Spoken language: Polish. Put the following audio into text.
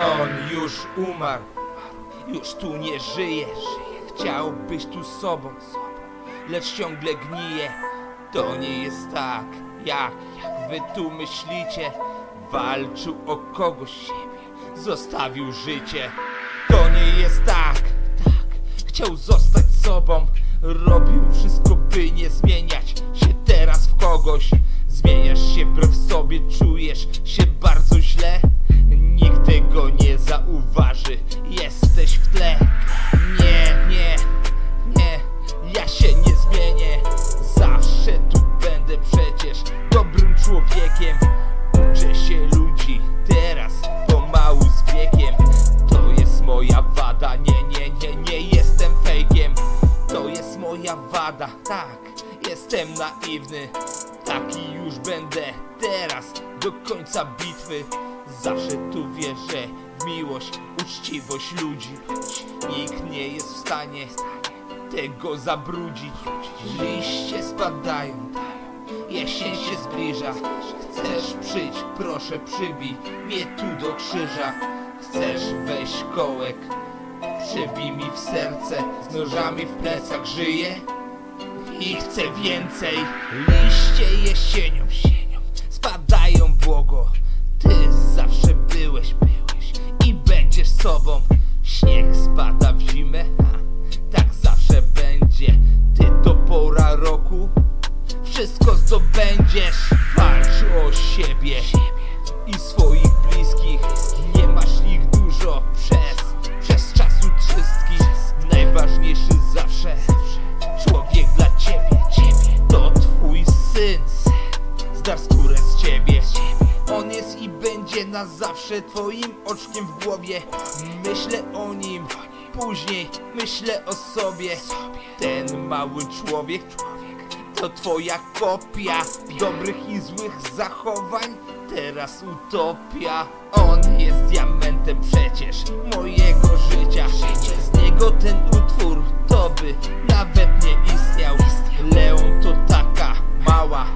On już umarł, już tu nie żyje. Chciał być tu sobą, lecz ciągle gnije. To nie jest tak, jak, jak wy tu myślicie. Walczył o kogoś siebie, zostawił życie. To nie jest tak, tak. Chciał zostać sobą, robił wszystko, by nie zmieniać się teraz w kogoś. Zmieniasz się wbrew sobie, czujesz się bardzo źle. Tego nie zauważy, jesteś w tle. Nie, nie, nie, ja się nie zmienię. Zawsze tu będę przecież dobrym człowiekiem. Uczę się ludzi teraz pomału z wiekiem. To jest moja wada, nie, nie, nie, nie jestem fejkiem. To jest moja wada, tak, jestem naiwny. Taki już będę teraz do końca bitwy. Zawsze tu wierzę w miłość, uczciwość ludzi. Nikt nie jest w stanie tego zabrudzić. Liście spadają, jesień się zbliża. Chcesz przyjść, proszę przybij mnie tu do krzyża. Chcesz wejść kołek, przybij mi w serce. Z nożami w plecach żyję i chcę więcej. Liście jesienią sobą. Śnieg spada w zimę, ha, tak zawsze będzie. Ty to pora roku, wszystko zdobędziesz. Walcz o siebie i swoich bliskich. Nie masz ich dużo przez, przez czasu wszystkich. Najważniejszy zawsze człowiek dla ciebie. To twój syn, z ciebie. Będzie na zawsze twoim oczkiem w głowie. Myślę o nim, później myślę o sobie. Ten mały człowiek, to twoja kopia dobrych i złych zachowań. Teraz utopia. On jest diamentem przecież mojego życia. Z niego ten utwór to by nawet nie istniał. Leon to taka mała